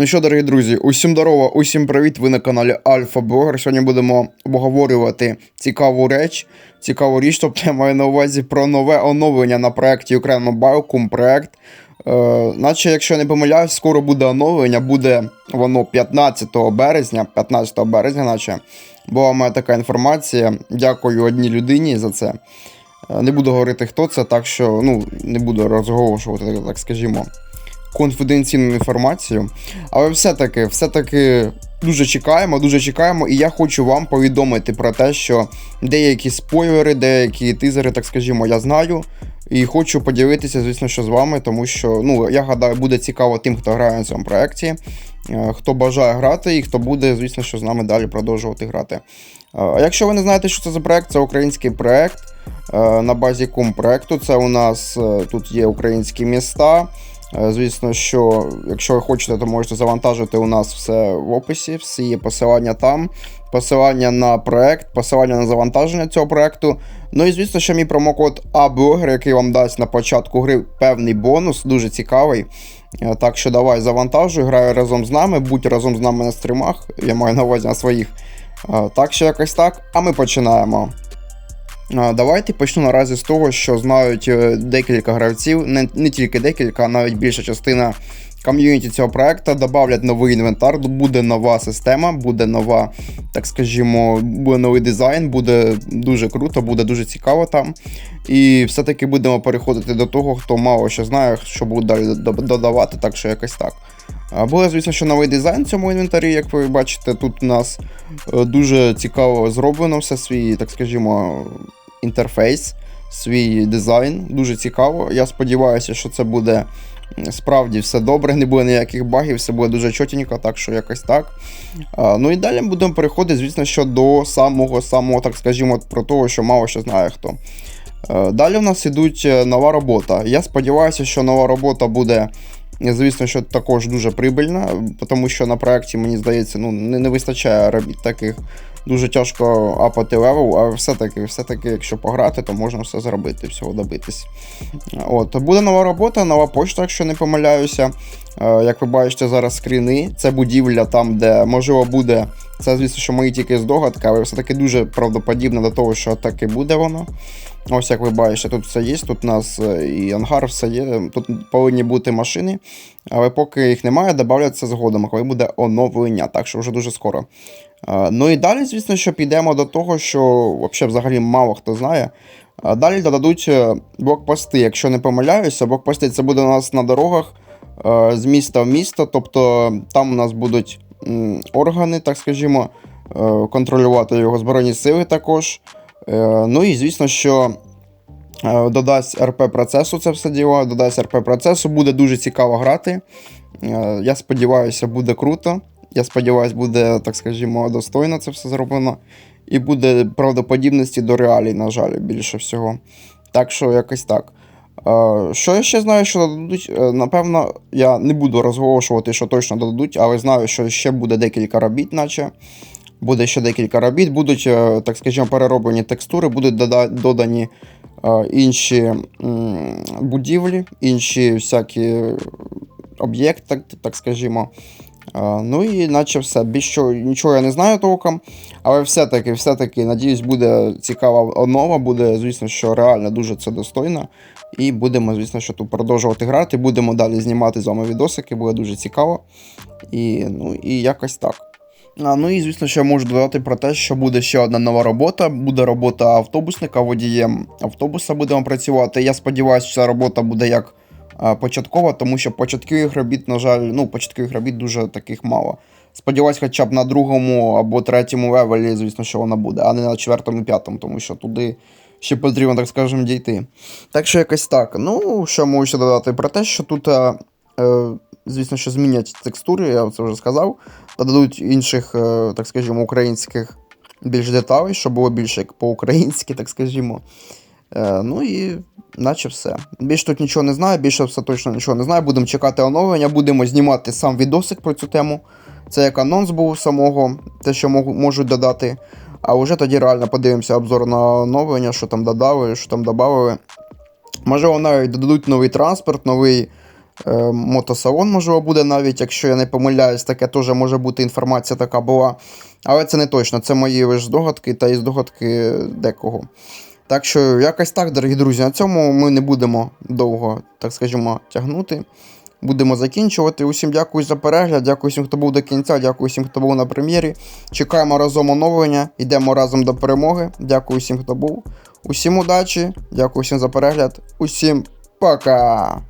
Ну що, дорогі друзі, усім здорово, усім привіт! Ви на каналі Альфа Блогер. Сьогодні будемо обговорювати цікаву реч, цікаву річ, тобто я маю на увазі про нове оновлення на проєкті Ukraine Mobile, Кум проект. Е, наче, якщо не помиляюсь, скоро буде оновлення, буде воно 15 березня, 15 березня, наче була мене така інформація. Дякую одній людині за це. Е, Не буду говорити, хто це, так що ну, не буду розголошувати, так скажімо, конфіденційну інформацію. Але все-таки, все-таки дуже чекаємо, дуже чекаємо, і я хочу вам повідомити про те, що деякі спойлери, деякі тизери, так скажімо, я знаю. І хочу поділитися, звісно, що з вами, тому що ну, я гадаю, буде цікаво тим, хто грає на цьому проєкті, е, хто бажає грати, і хто буде, звісно, що з нами далі продовжувати грати. Е, якщо ви не знаєте, що це за проєкт, це український проєкт е, на базі кум проєкту. Це у нас тут є українські міста. Е, Звісно, що якщо хочете, то можете завантажити у нас все в описі, всі є посилання там, посилання на проект, посилання на завантаження цього проекту. Ну і звісно, що мій промокод ABLOGER, який вам дасть на початку гри певний бонус, дуже цікавий. Е, Так що давай завантажуй, грай разом з нами, будь разом з нами на стрімах, я маю на увазі на своїх. Е, Так що якось так, а ми починаємо. Давайте почну наразі з того, що знають е, декілька гравців, не, не тільки декілька, а навіть більша частина ком'юніті цього проекту. Добавлять новий інвентар, буде нова система, буде нова, так скажімо, буде новий дизайн, буде дуже круто, буде дуже цікаво там. І все-таки будемо переходити до того, хто мало що знає, що буде далі додавати, так що якось так. Буде, звісно, що новий дизайн в цьому інвентарі, як ви бачите, тут у нас е, дуже цікаво зроблено все свій, так скажімо, інтерфейс, свій дизайн. Дуже цікаво. Я сподіваюся, що це буде справді все добре, не буде ніяких багів, все буде дуже чотенько, так що якось так. Ну і далі будемо переходити, звісно, що до самого, самого, так скажімо, про того, що мало що знає хто. Е, Далі у нас ідуть е, нова робота. Я сподіваюся, що нова робота буде. Звісно, що також дуже прибильна, тому що на проєкті, мені здається, ну, не, не вистачає таких. Дуже тяжко апати левел, але все-таки, все-таки, якщо пограти, то можна все зробити, всього добитись. От, буде нова робота, нова почта, якщо не помиляюся. Е, Як ви бачите, зараз скріни. Це будівля там, де можливо буде. Це, звісно, що мої тільки здогадки, але все-таки дуже правдоподібно до того, що так і буде воно. Ось як ви бачите, тут все є, тут у нас е, і ангар, все є. Тут повинні бути машини, але поки їх немає, додавляться згодом, коли буде оновлення, так що вже дуже скоро. Е, Ну і далі, звісно, що підемо до того, що взагалі, мало хто знає. Е, Далі додадуть блокпости. Якщо не помиляюся, блокпости це буде у нас на дорогах з міста в місто. Тобто там у нас будуть органи, так скажімо, контролювати його збройні сили також. Е, Ну і звісно, що е, додасть РП процесу це все діло, додасть РП процесу, буде дуже цікаво грати. Е, Я сподіваюся, буде круто. Я сподіваюся, буде, так скажімо, достойно це все зроблено. І буде правдоподібності до реалій, на жаль, більше всього. Так що якось так. Що я ще знаю, що додадуть? Напевно, я не буду розголошувати, що точно додадуть, але знаю, що ще буде декілька робіт, наче. Буде ще декілька робіт, будуть, е, так скажімо, перероблені текстури, будуть додані е, інші будівлі, інші всякі об'єкти, так, скажімо. Е, Ну і наче все. Більше нічого я не знаю толком, але все-таки, все-таки, надіюсь, буде цікава онова, буде, звісно, що реально дуже це достойно. І будемо, звісно, що тут продовжувати грати. Будемо далі знімати з вами відосики, буде дуже цікаво. І, ну, і якось так. А, ну і звісно, я можу додати про те, що буде ще одна нова робота. Буде робота автобусника, водієм автобуса будемо працювати. Я сподіваюся, що ця робота буде як початкова, тому що початкових робіт, на жаль, ну, початкових робіт дуже таких мало. Сподіваюсь, хоча б на другому або третьому левелі, звісно, що вона буде, а не на четвертому п'ятому, тому що туди ще потрібно, так скажемо, дійти. Так що якось так. Ну, що можу ще додати про те, що тут, е, звісно, що змінять текстури, я це вже сказав. Додадуть інших, е, так скажімо, українських більш деталей, щоб було більше як по-українськи, так скажімо. Е, ну і наче все. Більше тут нічого не знаю, більше все точно нічого не знаю. Будемо чекати оновлення, будемо знімати сам відосик про цю тему. Це як анонс був самого, те, що можуть додати. А вже тоді реально подивимося обзор на оновлення, що там додали, що там додали. Можливо, навіть додадуть новий транспорт, новий е, мотосалон, можливо, буде навіть, якщо я не помиляюсь, таке теж може бути інформація така була. Але це не точно, це мої лише здогадки та і здогадки декого. Так що, якось так, дорогі друзі, на цьому ми не будемо довго, так скажімо, тягнути. Будемо закінчувати. Усім дякую за перегляд. Дякую всім, хто був до кінця. Дякую всім, хто був на прем'єрі. Чекаємо разом оновлення. Йдемо разом до перемоги. Дякую всім, хто був. Усім удачі. Дякую всім за перегляд. Усім пока!